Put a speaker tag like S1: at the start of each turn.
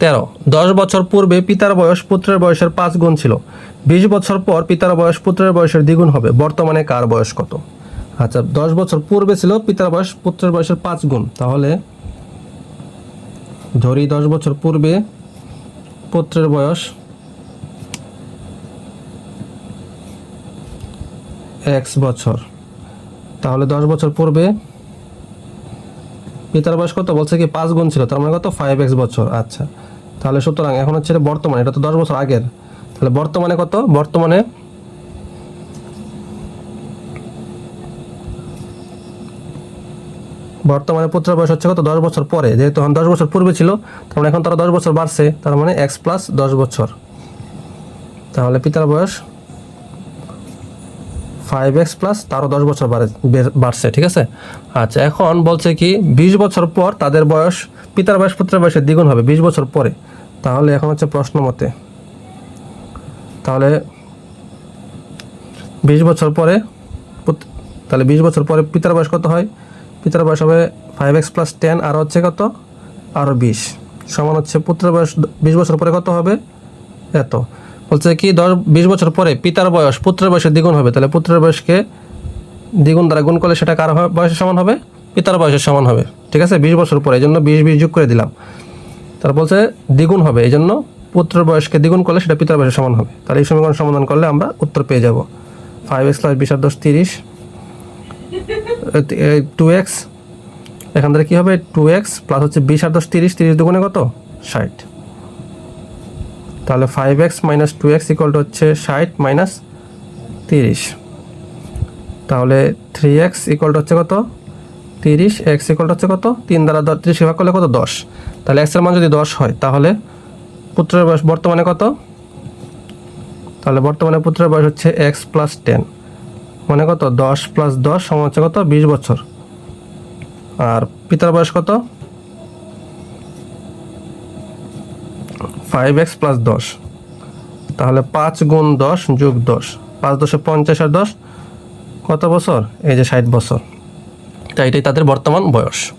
S1: তেরো। দশ বছর পূর্বে পিতার বয়স পুত্রের বয়সের পাঁচ গুণ ছিল। বিশ বছর পর পিতার বয়স পুত্রের বয়সের দ্বিগুণ হবে। বর্তমানে কার বয়স কত? আচ্ছা দশ বছর পূর্বে ছিল পিতার বয়স পুত্রের বয়সের পাঁচ গুণ। তাহলে ধরি দশ বছর পূর্বে পুত্রের বয়স এক্স বছর। তাহলে দশ বছর পূর্বে পিতার বয়স কত? বলছে কি পাঁচ গুণ ছিল। তার মানে কত? ফাইভ এক্স বছর। আচ্ছা। তাহলে সুতরাং এখন হচ্ছে এটা বর্তমানে, এটা তো দশ বছর আগের। তাহলে বর্তমানে কত? বর্তমানে বর্তমানে পুত্র বয়স হচ্ছে কত? দশ বছর পরে। যেহেতু এখন দশ বছর পূর্বে ছিল, তার মানে এখন তারা দশ বছর বাড়ছে। তার মানে এক্স প্লাস দশ বছর। তাহলে পিতার বয়স ফাইভ এক্স প্লাস তারও দশ বছর বাড়ে বাড়ছে, ঠিক আছে? আচ্ছা এখন বলছে কি, বিশ বছর পর তাদের বয়স, পিতার বয়স, পুত্রের বয়সের দ্বিগুণ হবে, বিশ বছর পরে। তাহলে এখন হচ্ছে প্রশ্ন মতে। তাহলে বিশ বছর পরে তাহলে বিশ বছর পরে পিতার বয়স কত হয়? পিতার বয়স হবে ফাইভ এক্স প্লাস টেন আর হচ্ছে কত? আরও বিশ। সমান হচ্ছে পুত্রের বয়স বিশ বছর পরে কত হবে? এত। বলছে কি দশ বিশ বছর পরে পিতার বয়স, পুত্রের বয়সের দ্বিগুণ হবে, তাহলে পুত্রের বয়সকে দ্বিগুণ দ্বারা গুণ করলে সেটা কার বয়সের সমান হবে? পিতার বয়সের সমান হবে, ঠিক আছে? বিশ বছর পরে এই জন্য বিশ বিশ যোগ করে দিলাম। তার বলছে দ্বিগুণ হবে এই জন্য পুত্রের বয়সকে দ্বিগুণ করলে সেটা পিতার বয়সের সমান হবে। তাহলে এই সমীকরণ সমাধান করলে আমরা উত্তর পেয়ে যাব। ফাইভ এক্স প্লাস বিশ আর দশ, তিরিশ। টু এক্স এখান থেকে কী হবে? টু এক্স প্লাস হচ্ছে বিশ আর দশ, তিরিশ তিরিশ দুগুণে কত? ষাট। তাহলে five x minus two x equal to হচ্ছে ষাট মাইনাস তিরিশ। তাহলে থ্রি এক্স ইকুয়াল টু হচ্ছে কত? তিরিশ। এক্স ইকুয়াল টু হচ্ছে কত? তিন দ্বারা তিরিশ ভাগ করলে কত? দশ। তাহলে এক্সের মান যদি দশ হয়, তাহলে পুত্রের বয়স বর্তমানে কত? তাহলে বর্তমানে পুত্রের বয়স হচ্ছে এক্স প্লাস টেন মানে কত? দশ প্লাস দশ সমান হচ্ছে কত? বিশ বছর। আর পিতার বয়স কত? ফাইভ এক্স প্লাস দশ। তাহলে পাঁচ গুণ দশ যোগ দশ। পাঁচ দশে পঞ্চাশ আর দশ, কত বছর? এই যে ষাট বছর। তাই এটাই তাদের বর্তমান বয়স।